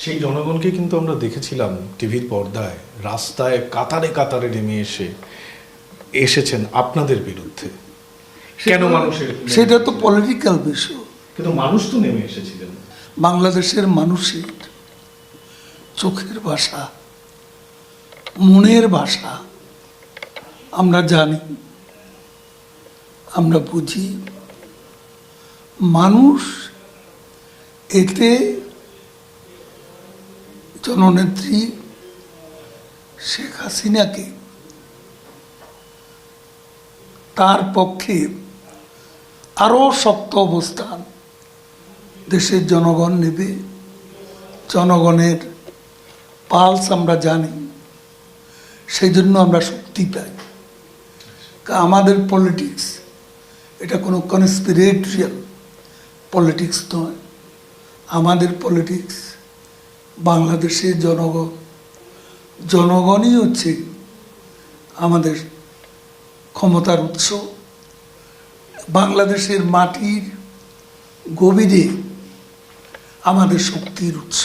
সেই জনগণকে কিন্তু আমরা দেখেছিলাম টিভির পর্দায় রাস্তায় কাতারে কাতারে নেমে এসে এসেছেন আপনাদের বিরুদ্ধে। কেন মানুষের সেটা তো পলিটিক্যাল বিষয়। কিন্তু মানুষ তো নেমে এসেছিলেন। বাংলাদেশের মানুষের চোখের ভাষা মনের ভাষা আমরা জানি আমরা বুঝি। মানুষ এতে জননেত্রী শেখ হাসিনাকে তার পক্ষে আরও শক্ত অবস্থান দেশের জনগণ নেবে, জনগণের পালস আমরা জানি, সেই জন্য আমরা শক্তি পাই। আমাদের পলিটিক্স, এটা কোনো কনস্পিরেটরিয়াল পলিটিক্স নয়। আমাদের পলিটিক্স বাংলাদেশের জনগণ জনগণই হচ্ছে আমাদের ক্ষমতার উৎস। বাংলাদেশের মাটির গভীরে আমাদের শক্তির উৎস।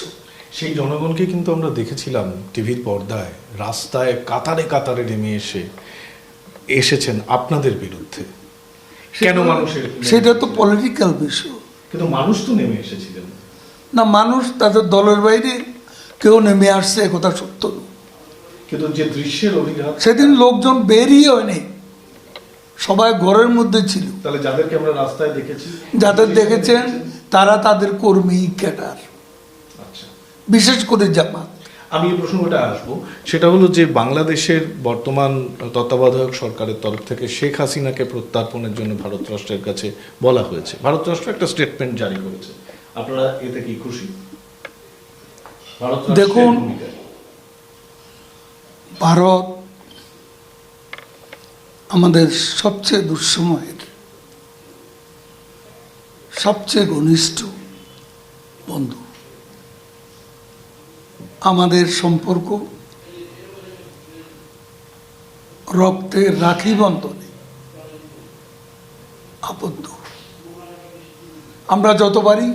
সেই জনগণকে কিন্তু আমরা দেখেছিলাম টিভির পর্দায় রাস্তায় কাতারে কাতারে নেমে এসে এসেছেন আপনাদের বিরুদ্ধে। কেন মানুষের সেটা তো পলিটিক্যাল বিষয় কিন্তু মানুষ তো নেমে এসেছিলেন। না মানুষ তাদের দলের বাইরে কেউ নেমে আসছে একথা সত্য। কিন্তু যে দৃশ্যের অভিঘাত সেদিন লোকজন বেরিয়ে হয়নি। সবাই ঘরের মধ্যে ছিল। তাহলে যাদেরকে আমরা রাস্তায় দেখেছি যাদের দেখেছেন তারা তাদের কর্মী ক্যাডার। আচ্ছা। বিশেষ করে জামাত। আমি এই প্রসঙ্গটা আসব। সেটা হলো যে বাংলাদেশের বর্তমান তত্ত্বাবধায়ক সরকারের তরফ থেকে শেখ হাসিনাকে প্রত্যার্পণের জন্য ভারত রাষ্ট্রের কাছে বলা হয়েছে। ভারত রাষ্ট্র একটা স্টেটমেন্ট জারি করেছে। আপনারা এতে কি খুশি? দেখুন, ভারত আমাদের সবচেয়ে দুঃসময়ের সবচেয়ে ঘনিষ্ঠ বন্ধু। আমাদের সম্পর্ক রক্তের রাখি বন্ধনে আবদ্ধ। আমরা যতবারই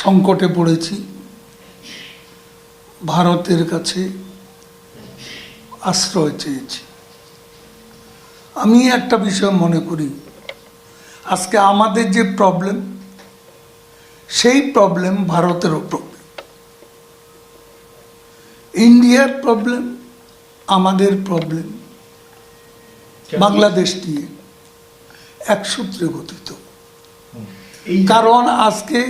সংকটে পড়েছি। ভারতের কাছে আশ্রয় চেয়েছি। আমি একটা বিষয় মনে করি আজকে আমাদের যে প্রবলেম সেই প্রবলেম ভারতেরও প্রবলেম ইন্ডিয়ার প্রবলেম আমাদের প্রবলেম? বাংলাদেশ নিয়ে এক সূত্রে গঠিত। কারণ আজকে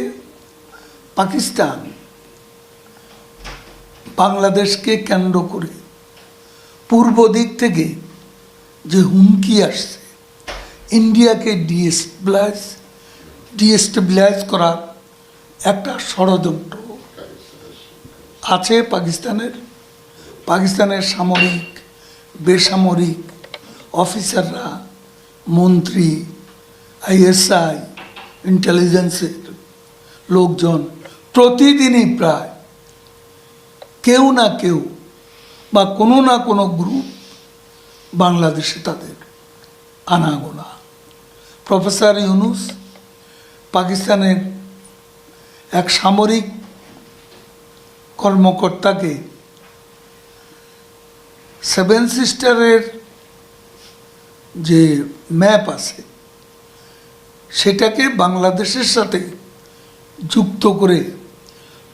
পাকিস্তান বাংলাদেশকে কেন্দ্র করে পূর্ব দিক থেকে যে হুমকি আসছে, ইন্ডিয়াকে ডিএস্টেবিলাইজ ডিএস্টেবিলাইজ করার একটা ষড়যন্ত্র আছে পাকিস্তানের। পাকিস্তানের সামরিক, বেসামরিক অফিসাররা, মন্ত্রী, আইএসআই ইন্টেলিজেন্সের লোকজন প্রতিদিনই প্রায় কেউ না কেউ বা কোনো না কোনো গ্রুপ বাংলাদেশে তাদের আনাগোনা। প্রফেসর ইউনুস পাকিস্তানের এক সামরিক কর্মকর্তাকে সেভেন সিস্টারের যে ম্যাপ আছে, সেটাকে বাংলাদেশের সাথে যুক্ত করে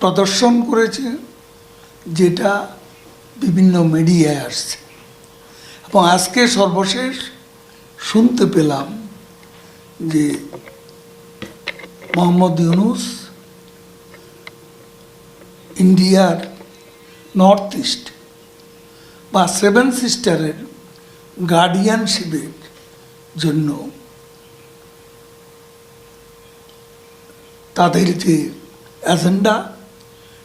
প্রদর্শন করেছে, যেটা বিভিন্ন মিডিয়ায় আসছে। এবং আজকে সর্বশেষ শুনতে পেলাম যে মোহাম্মদ ইউনুস ইন্ডিয়ার নর্থ ইস্ট বা সেভেন সিস্টারের গার্ডিয়ানশিপের জন্য তাদের যে এজেন্ডা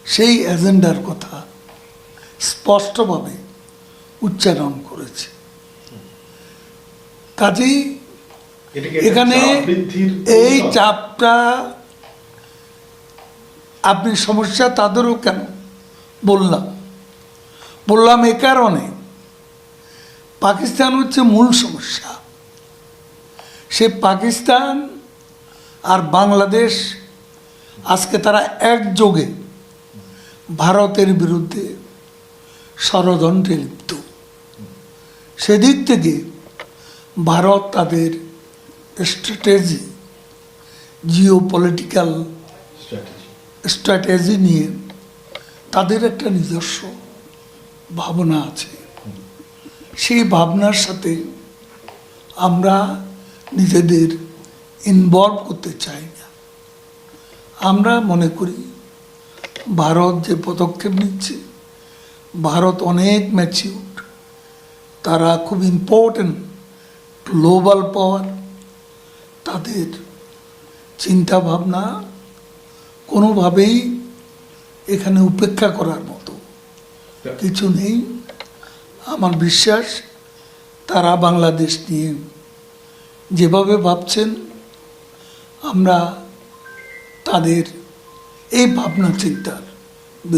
সেই এজেন্ডার কথা স্পষ্টভাবে উচ্চারণ করেছে। কাজেই এখানে এই চাপটা আপনি সমস্যা তাদেরও কেন বললাম? বললাম এ কারণে পাকিস্তান হচ্ছে মূল সমস্যা। সে পাকিস্তান আর বাংলাদেশ আজকে তারা একযোগে ভারতের বিরুদ্ধে ষড়যন্ত্রে লিপ্ত। সেদিক থেকে ভারত তাদের স্ট্র্যাটেজি জিও পলিটিক্যাল স্ট্র্যাটেজি নিয়ে তাদের একটা নিজস্ব ভাবনা আছে। সেই ভাবনার সাথে আমরা নিজেদের ইনভলভ করতে চাই না। আমরা মনে করি ভারত যে পদক্ষেপ নিচ্ছে, ভারত অনেক ম্যাচিউর তারা খুব ইম্পর্টেন্ট গ্লোবাল পাওয়ার তাদের চিন্তা ভাবনা কোনোভাবেই এখানে উপেক্ষা করার মতো কিছু নেই। আমার বিশ্বাস তারা বাংলাদেশ নিয়ে যেভাবে ভাবছেন, আমরা তাদের এই ভাবনা চিন্তার